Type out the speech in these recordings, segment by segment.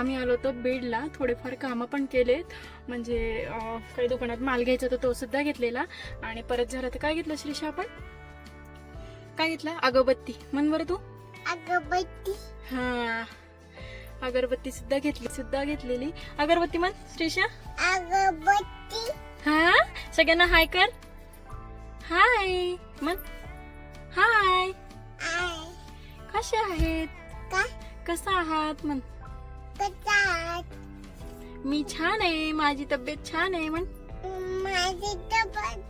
आम्ही आलो होतो बेडला. थोडेफार कामं पण केलेत. म्हणजे काही दुकानात माल घ्यायचा होता तो सुद्धा घेतलेला. आणि परत झालं तर काय घेतलं श्रीषा आपण? काय घेतलं? अगरबत्ती. म्हण बरं तू. अगरबत्ती. हा. अगरबत्ती सुद्धा घेतली सुद्धा घेतलेली. अगरबत्ती म्हण श्रीषा अगरबत्ती. हा? सगळ्यांना हाय कर. हाय. म्हण. हाय. कसे आहेत? का? कसा आहात? म्हण. मी छान आहे माझी तब्येत छान आहे म्हण. माझी तब्येत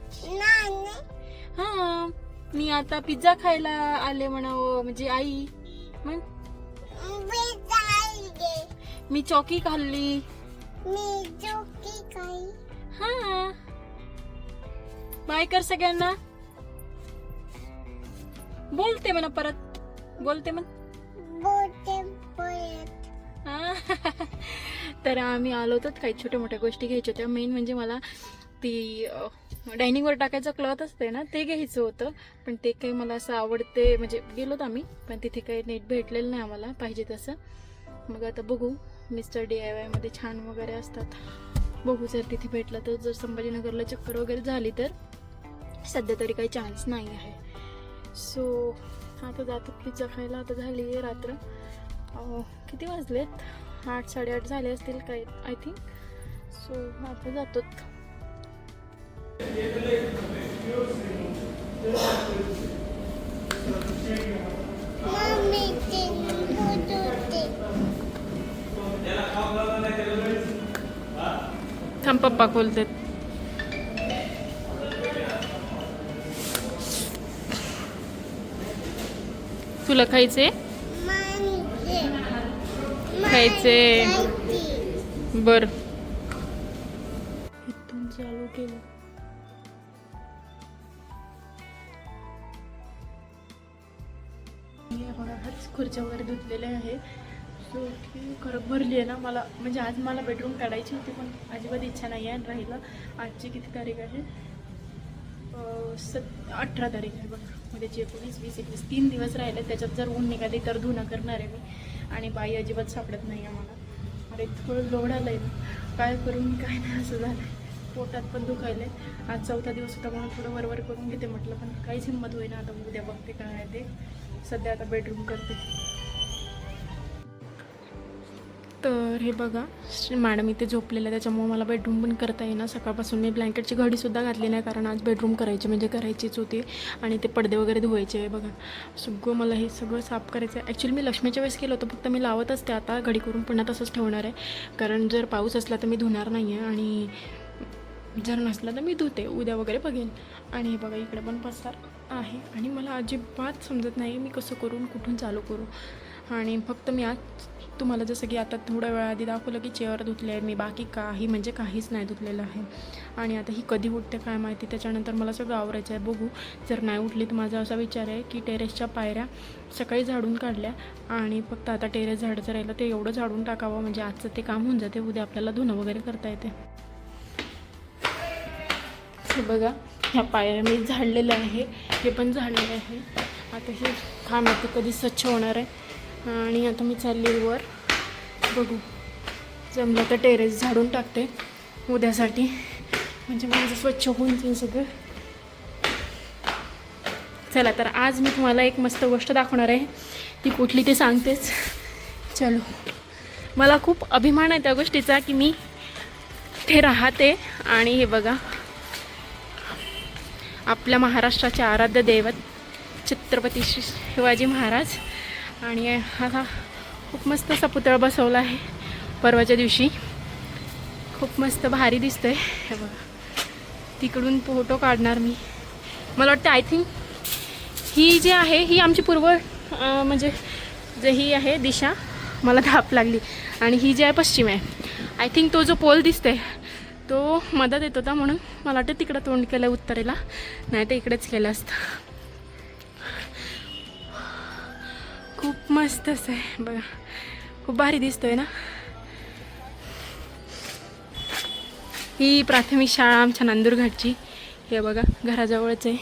हा मी आता पिझ्झा खायला आले म्हणावं म्हणजे आई म्हण. मी चॉकी खाल्ली. मी जोकी काही हा. बाय कर सगळ्यांना. बोलते म्हणा परत. बोलते म्हण. बोलत हा. तर आम्ही आलो होतो काही छोट्या मोठ्या गोष्टी घ्यायच्या होत्या. मेन म्हणजे मला ती डायनिंगवर टाकायचं क्लॉथ असते ना ते घ्यायचं होतं. पण ते काही मला असं आवडते म्हणजे गेलोत आम्ही पण तिथे काही नीट भेटलेलं नाही आम्हाला पाहिजे तसं. मग आता बघू मिस्टर डी आय वायमध्ये छान वगैरे असतात. बघू जर तिथे भेटलं तर जर संभाजीनगरला चक्कर वगैरे झाली तर सध्या तरी काही चान्स नाही आहे. सो आता जातो पिझ्झा खायला आता झाली आहे रात्र. किती वाजलेत? आठ साडेआठ झाले असतील काय आय थिंक सो आपण जातो. थांब पप्पा खोलतात. तुला खायचे खायचे. बर. इथून चालू केलं. मी खुर्च्या वगैरे धुतलेल्या आहे. सो ती खरं भरली आहे ना मला. म्हणजे आज मला बेडरूम काढायची होती पण अजिबात इच्छा नाही आहे राहिलं. आजची किती तारीख आहे? सत अठरा तारीख आहे बघ. उद्याची म्हणजे एकोणीस वीस एकवीस तीन दिवस राहिले त्याच्यात जर ऊन निघाली तर धुणं करणार आहे मी. आणि बाई अजिबात सापडत नाही आम्हाला. अरे थोडं लोड आलं आहे ना काय करून काय नाही असं झालं पोटात पण दुखायलं आहे आज चौथा दिवस होता म्हणून थोडं वरवर करून घेते म्हटलं पण काहीच हिंमत होईना आता. उद्या बघते काय आहे ते. सध्या आता बेडरूम करते. तर हे बघा श्री मॅडम इथे झोपलेलं आहे त्याच्यामुळे मला बेडरूम पण करता येईना. सकाळपासून मी ब्लँकेटची घडीसुद्धा घातली नाही कारण आज बेडरूम करायची म्हणजे करायचीच होती. आणि ते पडदे वगैरे धुवायचे आहे बघा. सगळं मला हे सगळं साफ करायचं आहे ॲक्च्युली मी लक्ष्मीच्या वेळेस केलं होतं फक्त मी लावत असते. आता घडी करून पुन्हा तसंच ठेवणार आहे. कारण जर पाऊस असला तर मी धुणार नाही आहे आणि जर नसला तर मी धुते उद्या वगैरे बघेन. आणि हे बघा इकडे पण पसार आहे. आणि मला अजिबात समजत नाही मी कसं करून कुठून चालू करू. आणि फक्त मी आज तुम्हाला जसं की आता थोड्या वेळा आधी दाखवलं की चेअर धुतले आहे मी बाकी काही म्हणजे काहीच नाही धुतलेलं आहे. आणि आता ही कधी उठते काय माहिती त्याच्यानंतर मला सगळं आवरायचं आहे. बघू जर नाही उठली तर माझा असा विचार आहे की टेरेसच्या पायऱ्या सकाळी झाडून काढल्या आणि फक्त आता टेरेस झाडाचं राहिलं ते एवढं झाडून टाकावं म्हणजे आजचं ते काम होऊन जाते उद्या आपल्याला धुणं वगैरे करता येते. हे बघा ह्या पायऱ्या मी झाडलेलं आहे हे पण झाडलेलं आहे. आता हे काय माहिती कधी स्वच्छ होणार आहे. आणि आता मी चालली वर. बघू. जमलं तर टेरेस झाडून टाकते उद्यासाठी. म्हणजे माझं स्वच्छ होऊन जाईल सगळं. चला तर आज मी तुम्हाला एक मस्त गोष्ट दाखवणार आहे. ती कुठली ते सांगतेच. चलो. मला खूप अभिमान आहे त्या गोष्टीचा की मी इथे राहते. आणि हे बघा. आपल्या महाराष्ट्राचे आराध्य दैवत छत्रपती श्री शिवाजी महाराज. आणि हा खूप मस्त असा पुतळा बसवला आहे परवाच्या दिवशी. खूप मस्त भारी दिसतोय. हे बघा तिकडून फोटो काढणार मी. मला वाटतं आय थिंक ही जी आहे ही आमची पूर्व म्हणजे जे ही आहे दिशा मला धाप लागली. आणि ही जी आहे पश्चिम आहे. आय थिंक तो जो पोल दिसतोय तो मदत येत होता म्हणून मला वाटतं तिकडं तोंड केलं उत्तरेला. नाही तर इकडेच केलं असतं. खूप मस्तच आहे. बघा. खूप भारी दिसतोय ना? ही प्राथमिक शाळा आमच्या नांदूरघाटची. हे बघा घराजवळच आहे.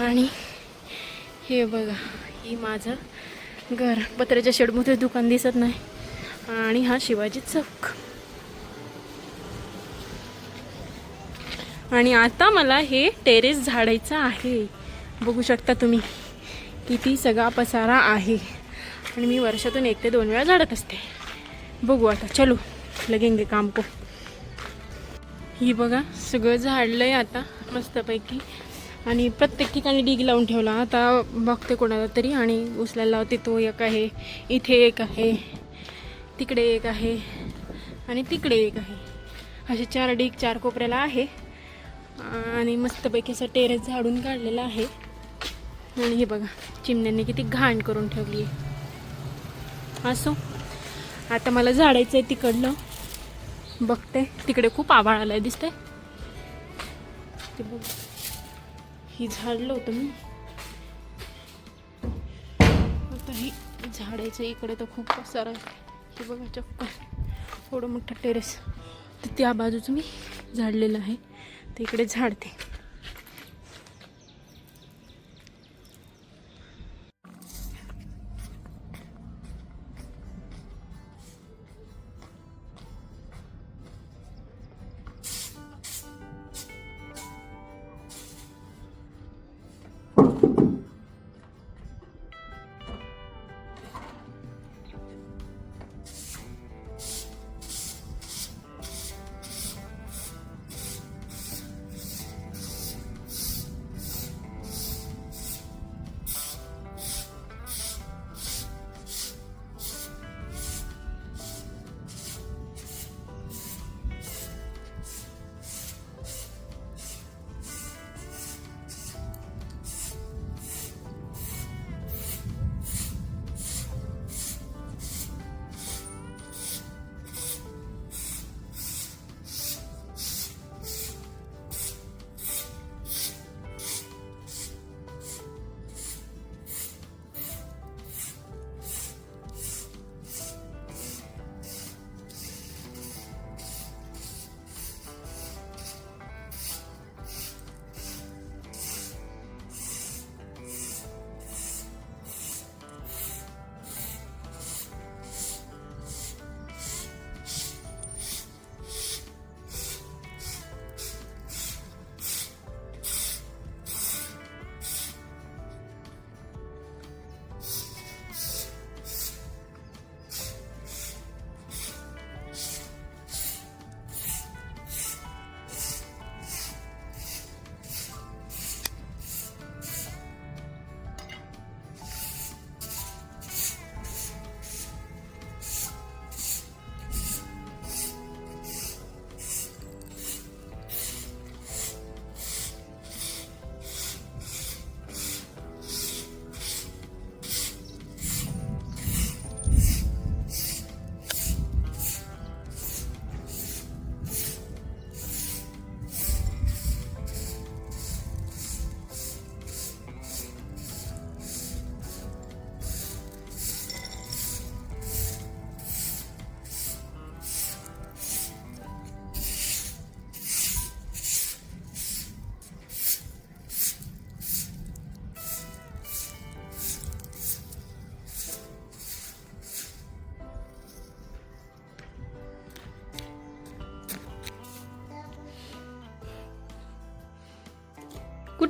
आणि हे बघा ही माझं घर. पत्र्याच्या शेडमध्ये दुकान दिसत नाही. आणि हा शिवाजी चौक. आणि आता मला हे टेरेस झाडायचं आहे. बघू शकता तुम्ही. किती सगळा पसारा आहे. आणि मी वर्षातून एक ते दोन वेळा झाडत असते. बघू आता चलो. लगेंगे काम को. ही बघा सगळं झाडलं आहे आता मस्तपैकी. आणि प्रत्येक ठिकाणी डिग लावून ठेवला. आता बघते कोणाला तरी आणि उचलायला लावते. तो एक आहे इथे एक आहे तिकडे एक आहे आणि तिकडे एक आहे. असे चार डीग चार कोपऱ्याला आहे. आणि मस्तपैकी असं टेरेस झाडून काढलेलं आहे. आणि हे बघा चिमण्यांनी किती घाण करून ठेवली आहे. असो आता मला झाडायचं आहे तिकडलं बघते तिकडे खूप आभाळ आलाय दिसते ते बघ ही झाडलं होतं मी. आता ही झाडायचं इकडे तर खूप सारं आहे. हे बघा चक्कर. थोडं मोठं टेरेस तर त्या बाजूचं मी झाडलेलं आहे. तर इकडे झाडते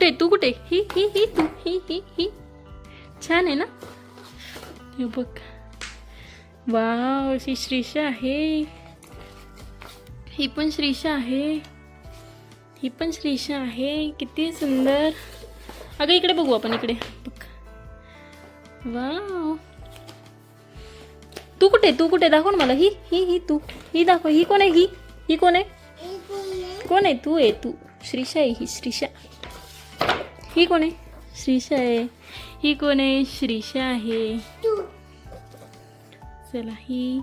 कुठे तू कुठे ही ही ही तू ही ही ही. छान आहे ना? हे बघ. वाव अशी श्रीषा आहे. ही पण श्रीषा आहे. ही पण श्रीषा आहे. किती सुंदर. अगं इकडे बघू आपण इकडे. बघ. वाव. तू कुठे तू कुठे दाखव ना मला. ही ही ही तू. ही दाखव. ही कोण आहे? ही? ही कोण आहे? कोण आहे? तू आहे तू. श्रीषा आहे ही श्रीषा ही कोण आहे? श्रीषा आहे. ही कोण आहे? श्रीषा आहे. चला, ही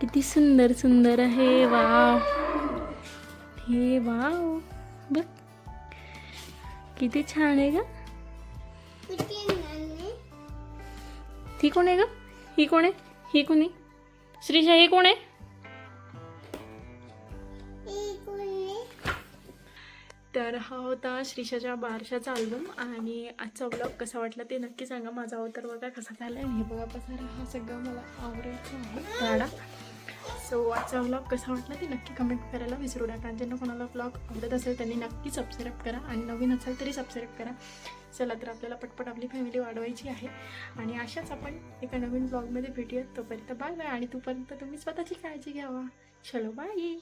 किती सुंदर सुंदर आहे. वाव. हे वाव. बघ. किती छान आहे नाणे ती कोण आहे ग? ही कोण आहे? ही कोणी श्रीषा हे कोण आहे? तर हा होता श्रीषाच्या बारशाचा अल्बम आणि आजचा ब्लॉग कसा वाटला ते नक्की सांगा. माझा अवतार बघा कसा झाला आहे हे बघा पसारा हा सगळं मला आवडायचा आहे. गाडा सो आजचा ब्लॉग कसा वाटला ते नक्की कमेंट करायला विसरू नका. ज्यांना कोणाला ब्लॉग आवडत असेल त्यांनी नक्की सबस्क्राईब करा आणि नवीन असेल तरी सबस्क्राईब करा. चला तर आपल्याला पटपट आपली फॅमिली वाढवायची आहे. आणि अशाच आपण एका नवीन ब्लॉगमध्ये भेटूयात. तोपर्यंत बाय बाय आणि तोपर्यंत तुम्ही स्वतःची काळजी घ्यावा. चलो बाय